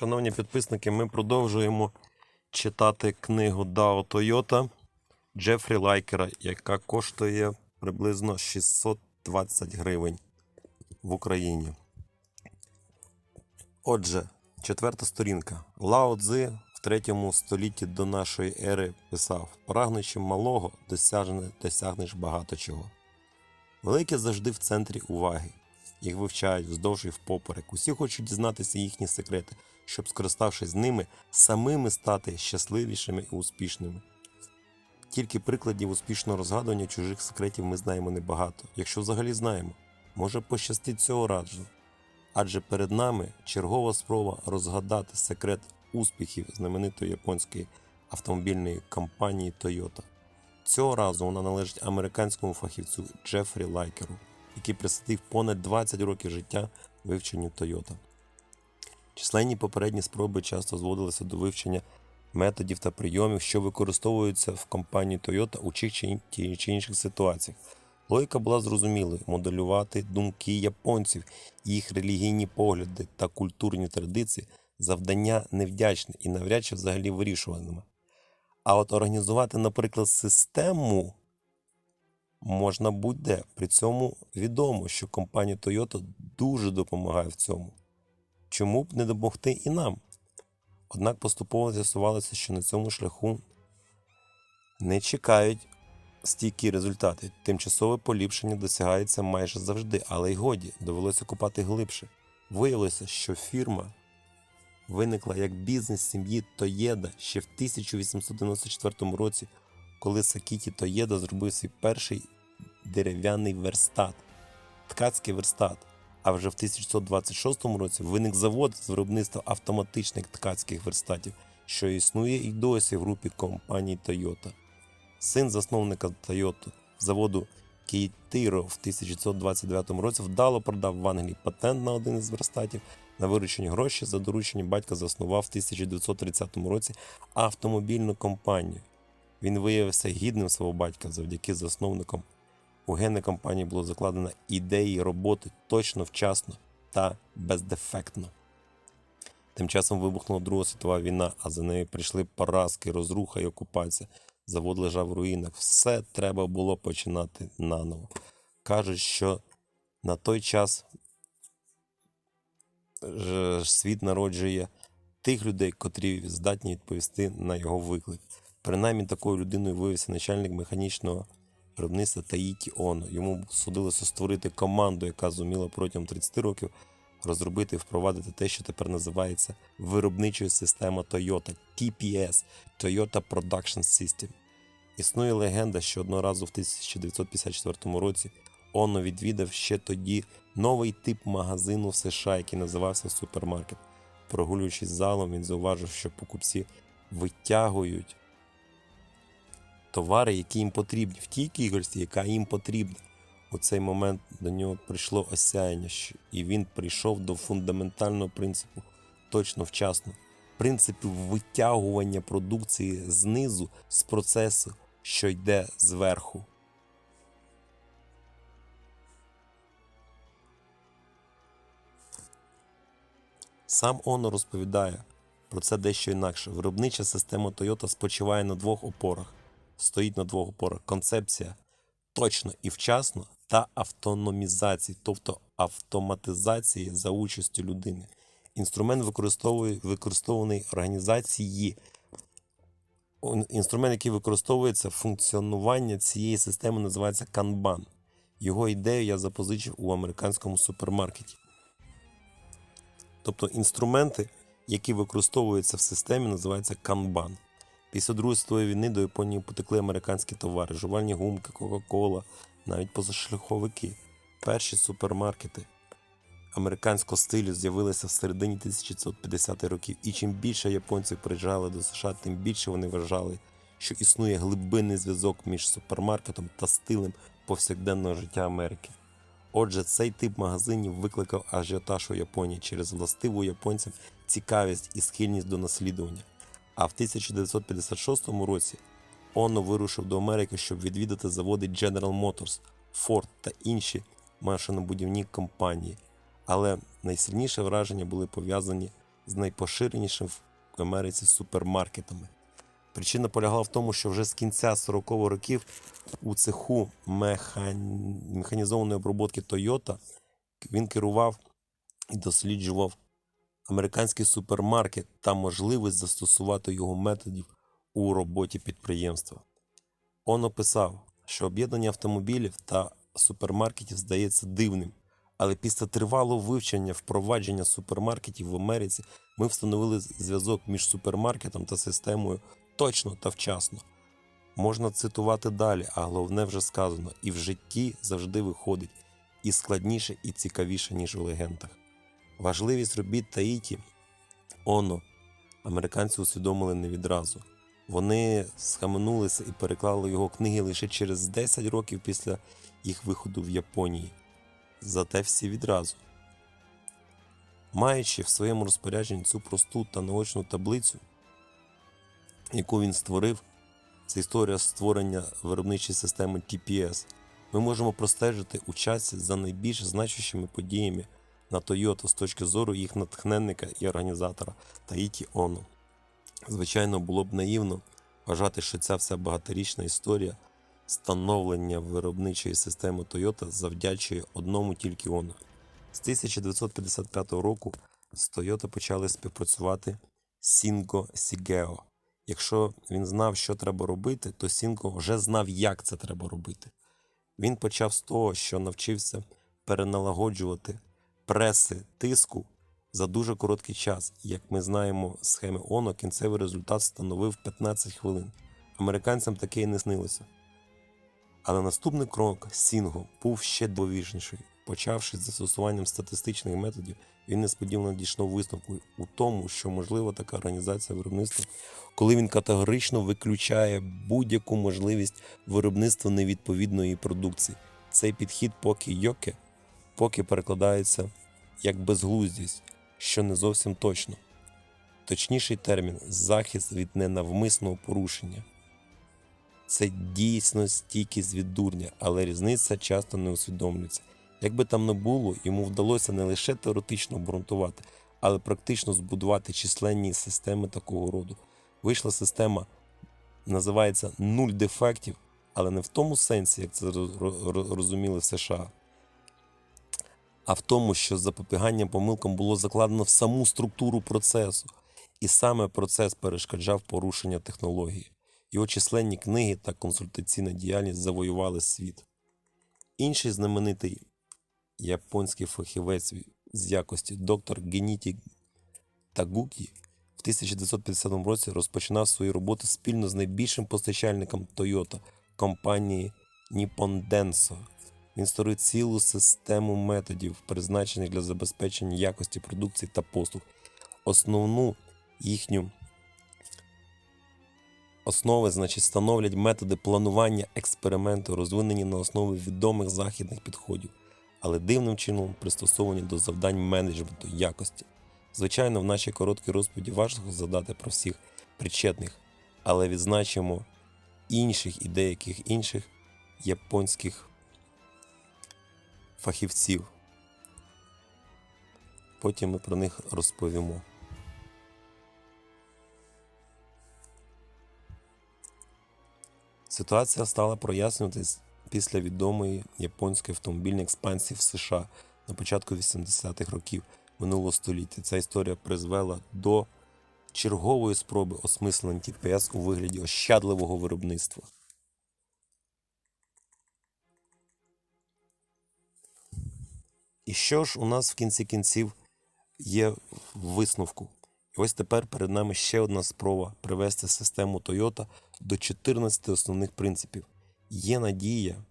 Шановні підписники, ми продовжуємо читати книгу Дао Toyota Джефрі Лайкера, яка коштує приблизно 620 гривень в Україні. Отже, четверта сторінка. Лао Цзи в третьому столітті до нашої ери писав: прагнучи малого, досягнеш багато чого. Великі завжди в центрі уваги. Їх вивчають вздовж і впоперек. Усі хочуть дізнатися їхні секрети, щоб, скориставшись ними, самими стати щасливішими і успішними. Тільки прикладів успішного розгадування чужих секретів ми знаємо небагато, якщо взагалі знаємо. Може пощастить цього разу. Адже перед нами чергова спроба розгадати секрет успіхів знаменитої японської автомобільної компанії Toyota. Цього разу вона належить американському фахівцю Джефрі Лайкеру, який присвятив понад 20 років життя вивченню Toyota. Численні попередні спроби часто зводилися до вивчення методів та прийомів, що використовуються в компанії Toyota у чих чи інших ситуаціях. Логіка була зрозумілою моделювати думки японців, їх релігійні погляди та культурні традиції завдання невдячне і навряд чи взагалі вирішуваними. А от організувати, наприклад, систему можна будь-де. При цьому відомо, що компанія Toyota дуже допомагає в цьому. Чому б не допомогти і нам? Однак поступово з'ясувалося, що на цьому шляху не чекають стійкі результати. Тимчасове поліпшення досягається майже завжди, але й годі, довелося копати глибше. Виявилося, що фірма виникла як бізнес сім'ї Тоєда ще в 1894 році, коли Сакіті Тоєда зробив свій перший дерев'яний верстат, ткацький верстат. А вже в 1926 році виник завод з виробництва автоматичних ткацьких верстатів, що існує і досі в групі компаній Toyota. Син засновника Toyota заводу Кейтиро в 1929 році вдало продав в Англії патент на один із верстатів. На виручені гроші за дорученням батька заснував в 1930 році автомобільну компанію. Він виявився гідним свого батька завдяки засновникам. У гени компанії було закладено ідеї роботи точно, вчасно та бездефектно. Тим часом вибухнула Друга світова війна, а за нею прийшли поразки, розруха і окупація. Завод лежав в руїнах. Все треба було починати наново. Кажуть, що на той час світ народжує тих людей, котрі здатні відповісти на його виклик. Принаймні такою людиною виявився начальник механічного виробництва Таїті Оно. Йому судилося створити команду, яка зуміла протягом 30 років розробити і впровадити те, що тепер називається виробничою системою Toyota TPS Toyota Production System. Існує легенда, що одного разу в 1954 році Оно відвідав ще тоді новий тип магазину в США, який називався супермаркет. Прогулюючись залом, він зауважив, що покупці витягують товари, які їм потрібні, в тій кількості, яка їм потрібна. У цей момент до нього прийшло осяяння, і він прийшов до фундаментального принципу точно вчасно. Принципу витягування продукції знизу з процесу, що йде зверху. Сам Оно розповідає про це дещо інакше. Виробнича система Toyota спочиває на двох опорах. Стоїть на двох опорах. Концепція точно і вчасно та автономізації, тобто автоматизації за участю людини. Інструмент використований організації. Інструмент, який використовується функціонування цієї системи, називається Kanban. Його ідею я запозичив у американському супермаркеті. Тобто інструменти, які використовуються в системі, називаються Kanban. Після Другої світової війни до Японії потекли американські товари, жувальні гумки, Кока-Кола, навіть позашляховики. Перші супермаркети американського стилю з'явилися в середині 1950-х років. І чим більше японців приїжджали до США, тим більше вони вважали, що існує глибинний зв'язок між супермаркетом та стилем повсякденного життя Америки. Отже, цей тип магазинів викликав ажіотаж у Японії через властиву японцям цікавість і схильність до наслідування. А в 1956 році Оно вирушив до Америки, щоб відвідати заводи General Motors, Ford та інші машинобудівні компанії. Але найсильніше враження були пов'язані з найпоширенішим в Америці супермаркетами. Причина полягала в тому, що вже з кінця 40-х років у цеху механізованої обробки Toyota він керував і досліджував американський супермаркет та можливість застосувати його методів у роботі підприємства. Он описав, що об'єднання автомобілів та супермаркетів здається дивним, але після тривалого вивчення впровадження супермаркетів в Америці ми встановили зв'язок між супермаркетом та системою точно та вчасно. Можна цитувати далі, а головне вже сказано, і в житті завжди виходить і складніше, і цікавіше, ніж у легендах. Важливість робіт Таїті Оно американці усвідомили не відразу. Вони схаменулися і переклали його книги лише через 10 років після їх виходу в Японії. Зате всі відразу. Маючи в своєму розпорядженні цю просту та наочну таблицю, яку він створив, це історія створення виробничої системи TPS, ми можемо простежити у часі за найбільш значущими подіями на Toyota з точки зору їх натхненника і організатора Таїті Оно. Звичайно, було б наївно вважати, що ця вся багаторічна історія становлення виробничої системи Toyota завдячує одному тільки Оно. З 1955 року з Toyota почали співпрацювати Сінго Сігео. Якщо він знав, що треба робити, то Сінго вже знав, як це треба робити. Він почав з того, що навчився переналагоджувати преси тиску за дуже короткий час. Як ми знаємо з схеми ОНО, кінцевий результат становив 15 хвилин. Американцям таке і не снилося. Але наступний крок Сінго був ще дивовижніший. Почавши з застосуванням статистичних методів, він несподівано дійшов висновку у тому, що можлива така організація виробництва, коли він категорично виключає будь-яку можливість виробництва невідповідної продукції. Цей підхід поки йоке, поки перекладається як безглуздість, що не зовсім точно. Точніший термін захист від ненавмисного порушення. Це дійсно стійкість від дурня, але різниця часто не усвідомлюється. Як би там не було, йому вдалося не лише теоретично обґрунтувати, але практично збудувати численні системи такого роду. Вийшла система, називається нуль дефектів, але не в тому сенсі, як це роз- роз- розуміли в США, а в тому, що запобігання помилкам було закладено в саму структуру процесу, і саме процес перешкоджав порушення технології. Його численні книги та консультаційна діяльність завоювали світ. Інший знаменитий японський фахівець з якості доктор Геніті Тагукі в 1950 році розпочинав свою роботу спільно з найбільшим постачальником Toyota компанії Nippon Denso. Він створив цілу систему методів, призначених для забезпечення якості продукції та послуг. Основну їхню основи, значить, становлять методи планування експерименту, розвинені на основі відомих західних підходів, але дивним чином пристосовані до завдань менеджменту якості. Звичайно, в нашій короткій розповіді важко задати про всіх причетних, але відзначимо інших і деяких інших японських фахівців. Потім ми про них розповімо. Ситуація стала прояснюватись після відомої японської автомобільної експансії в США на початку 80-х років минулого століття. Ця історія призвела до чергової спроби осмислення ТПС у вигляді ощадливого виробництва. І що ж у нас в кінці кінців є в висновку? І ось тепер перед нами ще одна спроба привести систему Toyota до 14 основних принципів. Є надія,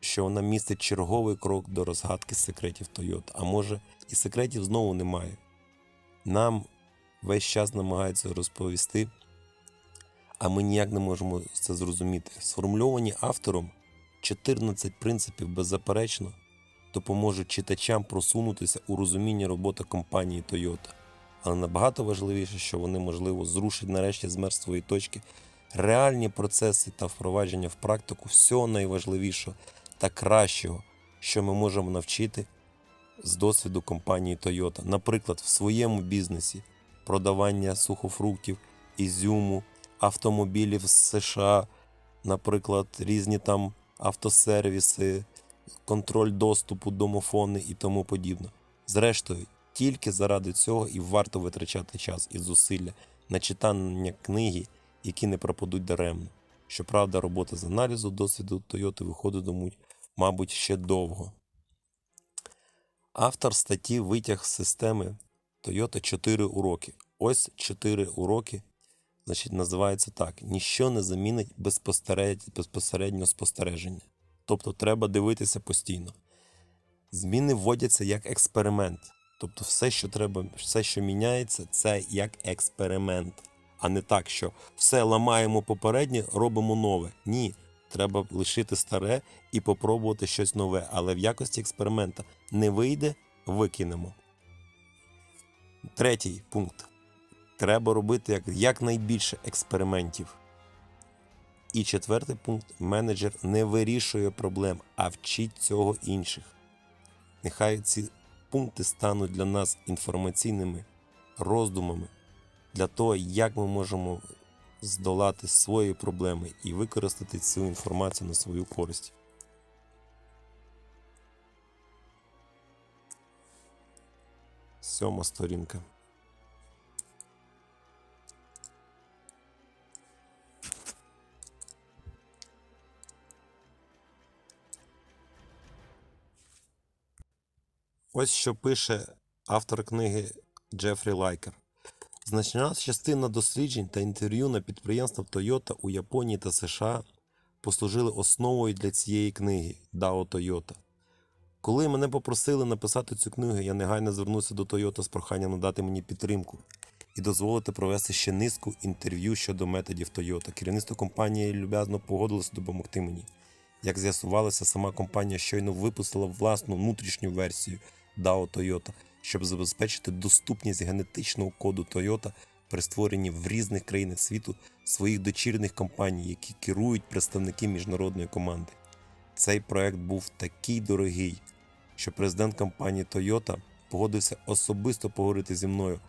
що вона містить черговий крок до розгадки секретів Toyota. А може, і секретів знову немає. Нам весь час намагаються розповісти, а ми ніяк не можемо це зрозуміти. Сформульовані автором 14 принципів беззаперечно допоможуть читачам просунутися у розумінні роботи компанії Toyota. Але набагато важливіше, що вони, можливо, зрушать нарешті з мертвої точки реальні процеси та впровадження в практику всього найважливішого та кращого, що ми можемо навчити з досвіду компанії Toyota. Наприклад, в своєму бізнесі продавання сухофруктів, ізюму, автомобілів з США, наприклад, різні там автосервіси, контроль доступу, домофони і тому подібне. Зрештою, тільки заради цього і варто витрачати час і зусилля на читання книги, які не пропадуть даремно. Щоправда, робота з аналізу досвіду Toyota виходитимуть, мабуть, ще довго. Автор статті витяг з системи Toyota 4 уроки. Ось 4 уроки, значить, називається так: ніщо не замінить безпосередньо спостереження. Тобто треба дивитися постійно. Зміни вводяться як експеримент. Тобто, все, що треба, все, що міняється, це як експеримент, а не так, що все ламаємо попереднє, робимо нове. Ні, треба лишити старе і попробувати щось нове, але в якості експеримента не вийде, викинемо. Третій пункт. Треба робити як, якнайбільше експериментів. І четвертий пункт: менеджер не вирішує проблем, а вчить цього інших. Нехай ці пункти стануть для нас інформаційними роздумами для того, як ми можемо здолати свої проблеми і використати цю інформацію на свою користь. Сьома сторінка. Ось що пише автор книги Джефрі Лайкер. Значна частина досліджень та інтерв'ю на підприємствах Toyota у Японії та США послужили основою для цієї книги DAO Toyota. Коли мене попросили написати цю книгу, я негайно звернувся до Toyota з проханням надати мені підтримку і дозволити провести ще низку інтерв'ю щодо методів Toyota. Керівництво компанії люб'язно погодилося допомогти мені. Як з'ясувалося, сама компанія щойно випустила власну внутрішню версію DAO Toyota, щоб забезпечити доступність генетичного коду Toyota при створенні в різних країнах світу своїх дочірних компаній, які керують представники міжнародної команди. Цей проект був такий дорогий, що президент компанії Toyota погодився особисто поговорити зі мною,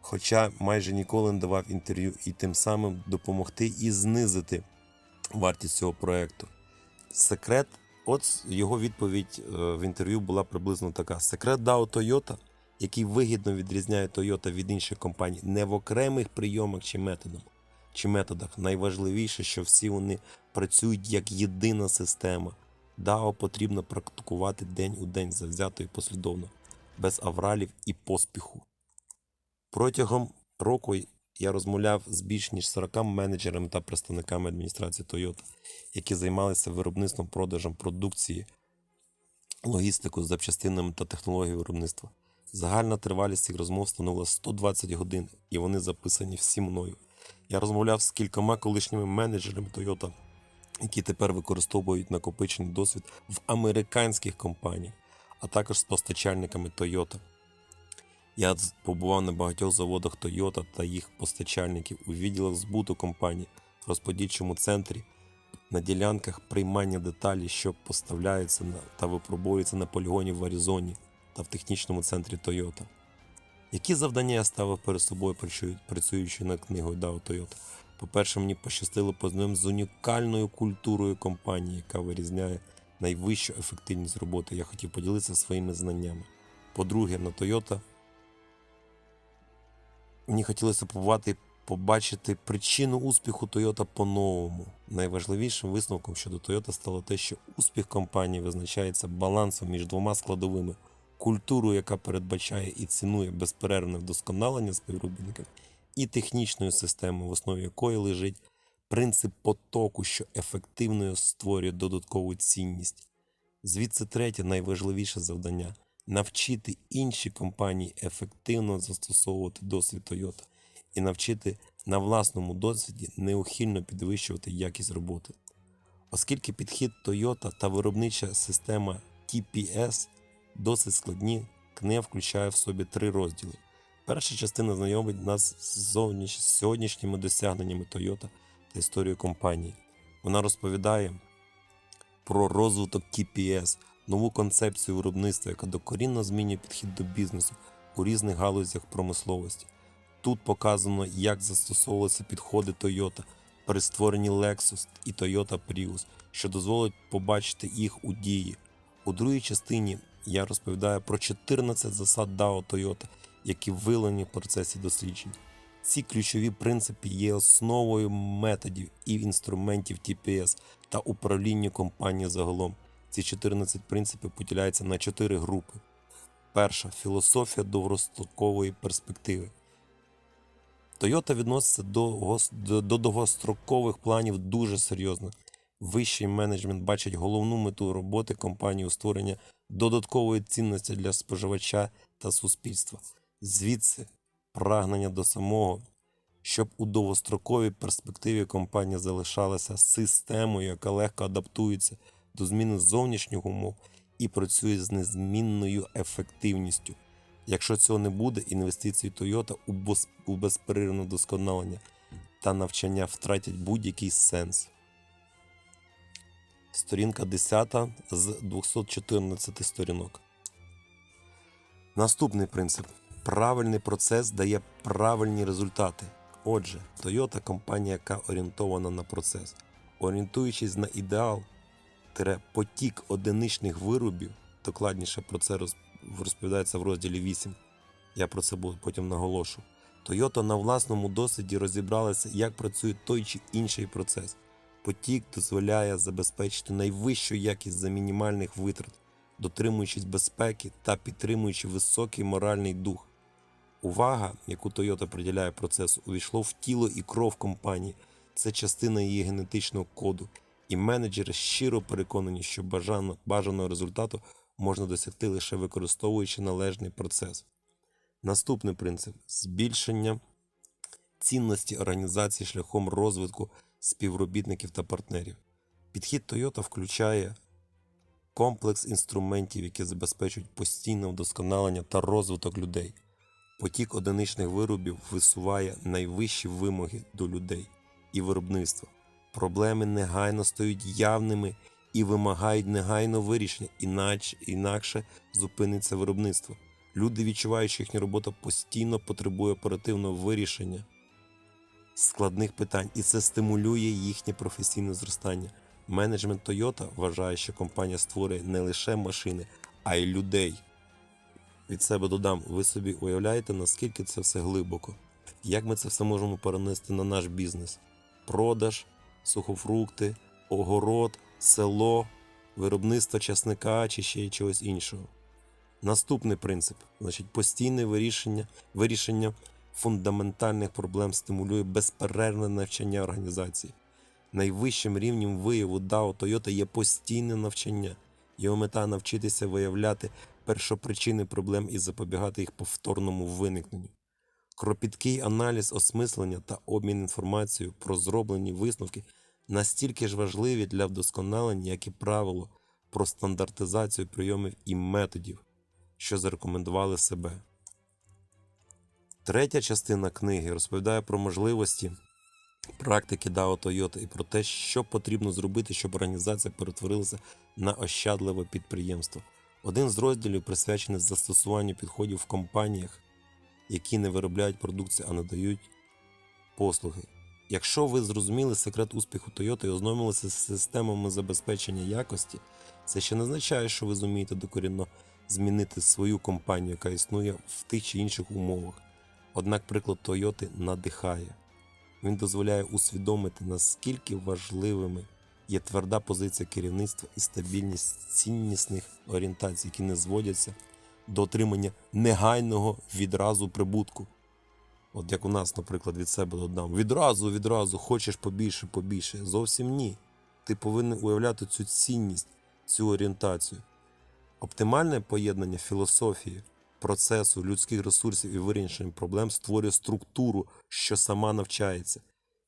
хоча майже ніколи не давав інтерв'ю і тим самим допомогти і знизити вартість цього проекту. Секрет, от його відповідь е, в інтерв'ю була приблизно така: секрет DAO Toyota, який вигідно відрізняє Toyota від інших компаній, не в окремих прийомах чи методах. Чи методах. Найважливіше, що всі вони працюють як єдина система. DAO потрібно практикувати день у день завзято і послідовно, без авралів і поспіху. Протягом року я розмовляв з більш ніж 40 менеджерами та представниками адміністрації Toyota, які займалися виробництвом продажем продукції, логістику з запчастинами та технологією виробництва. Загальна тривалість цих розмов становила 120 годин, і вони записані всі мною. Я розмовляв з кількома колишніми менеджерами Toyota, які тепер використовують накопичений досвід в американських компаніях, а також з постачальниками Toyota. Я побував на багатьох заводах Toyota та їх постачальників у відділах збуту компаній, розподільчому центрі, на ділянках приймання деталей, що поставляються та випробуються на полігоні в Аризоні та в технічному центрі Toyota. Які завдання я ставив перед собою, працюючи над книгою DAO Toyota? По-перше, мені пощастило познайомитися з унікальною культурою компанії, яка вирізняє найвищу ефективність роботи. Я хотів поділитися своїми знаннями. По-друге, на Toyota мені хотілося побувати, побачити причину успіху Toyota по-новому. Найважливішим висновком щодо Toyota стало те, що успіх компанії визначається балансом між двома складовими: культурою, яка передбачає і цінує безперервне вдосконалення співробітників, і технічною системою, в основі якої лежить принцип потоку, що ефективно створює додаткову цінність. Звідси третє найважливіше завдання навчити інші компанії ефективно застосовувати досвід Toyota і навчити на власному досвіді неухильно підвищувати якість роботи. Оскільки підхід Toyota та виробнича система TPS досить складні, книга включає в собі три розділи. Перша частина знайомить нас з сьогоднішніми досягненнями Toyota та історією компанії. Вона розповідає про розвиток TPS, нову концепцію виробництва, яка докорінно змінює підхід до бізнесу у різних галузях промисловості. Тут показано, як застосовувалися підходи Toyota при створенні Lexus і Toyota Prius, що дозволить побачити їх у дії. У другій частині я розповідаю про 14 засад DAO Toyota, які виявлені в процесі досліджень. Ці ключові принципи є основою методів і інструментів TPS та управління компанією загалом. Ці 14 принципів поділяються на 4 групи. Перша філософія довгострокової перспективи. Toyota відноситься до, до, до довгострокових планів дуже серйозно. Вищий менеджмент бачить головну мету роботи компанії у створення додаткової цінності для споживача та суспільства. Звідси прагнення до самого, щоб у довгостроковій перспективі компанія залишалася системою, яка легко адаптується до зміни зовнішніх умов і працює з незмінною ефективністю. Якщо цього не буде, інвестиції Toyota у, безперервне досконалення та навчання втратять будь-який сенс. Сторінка 10 з 214 сторінок. Наступний принцип. Правильний процес дає правильні результати. Отже, Toyota компанія, яка орієнтована на процес. Орієнтуючись на ідеал, потік одиничних виробів, докладніше про це розповідається в розділі 8. Я про це потім наголошу. Toyota на власному досвіді розібралася, як працює той чи інший процес. Потік дозволяє забезпечити найвищу якість за мінімальних витрат, дотримуючись безпеки та підтримуючи високий моральний дух. Увага, яку Toyota приділяє процесу, увійшло в тіло і кров компанії. Це частина її генетичного коду, і менеджери щиро переконані, що бажано, бажаного результату можна досягти лише використовуючи належний процес. Наступний принцип збільшення цінності організації шляхом розвитку співробітників та партнерів. Підхід Toyota включає комплекс інструментів, які забезпечують постійне вдосконалення та розвиток людей. Потік одиничних виробів висуває найвищі вимоги до людей і виробництва. Проблеми негайно стають явними і вимагають негайно вирішення, іначе, інакше зупиниться виробництво. Люди відчувають, що їхня робота постійно потребує оперативного вирішення складних питань, і це стимулює їхнє професійне зростання. Менеджмент Toyota вважає, що компанія створює не лише машини, а й людей. Від себе додам, ви собі уявляєте, наскільки це все глибоко, як ми це все можемо перенести на наш бізнес: продаж, сухофрукти, огород, село, виробництво часника чи ще чогось іншого. Наступний принцип, значить, постійне вирішення, вирішення фундаментальних проблем стимулює безперервне навчання організації. Найвищим рівнем вияву DAO Toyota є постійне навчання. Його мета навчитися виявляти першопричини проблем і запобігати їх повторному виникненню. Кропіткий аналіз осмислення та обмін інформацією про зроблені висновки настільки ж важливі для вдосконалення, як і правило про стандартизацію прийомів і методів, що зарекомендували себе. Третя частина книги розповідає про можливості практики DAO Toyota і про те, що потрібно зробити, щоб організація перетворилася на ощадливе підприємство. Один з розділів присвячений застосуванню підходів в компаніях, які не виробляють продукцію, а надають послуги. Якщо ви зрозуміли секрет успіху Toyota і ознайомилися з системами забезпечення якості, це ще не означає, що ви зумієте докорінно змінити свою компанію, яка існує в тих чи інших умовах. Однак приклад Toyota надихає. Він дозволяє усвідомити, наскільки важливими є тверда позиція керівництва і стабільність ціннісних орієнтацій, які не зводяться до отримання негайного відразу прибутку. От як у нас, наприклад, від себе додам. Відразу, відразу, хочеш побільше, побільше. Зовсім ні. Ти повинен уявляти цю цінність, цю орієнтацію. Оптимальне поєднання філософії, процесу, людських ресурсів і вирішення проблем створює структуру, що сама навчається.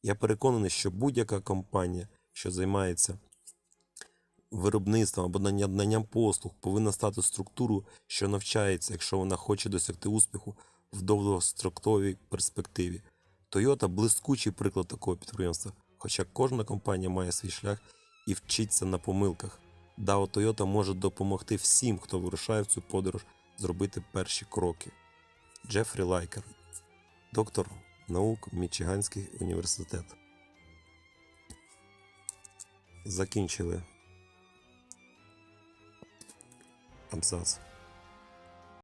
Я переконаний, що будь-яка компанія, що займається виробництвом або наданням послуг, повинна стати структурою, що навчається, якщо вона хоче досягти успіху в довгостроковій перспективі. Toyota – блискучий приклад такого підприємства, хоча кожна компанія має свій шлях і вчиться на помилках. Дао Тойота може допомогти всім, хто вирушає в цю подорож, зробити перші кроки. Джефрі Лайкер, доктор наук Мічиганський університет. Закінчили themselves.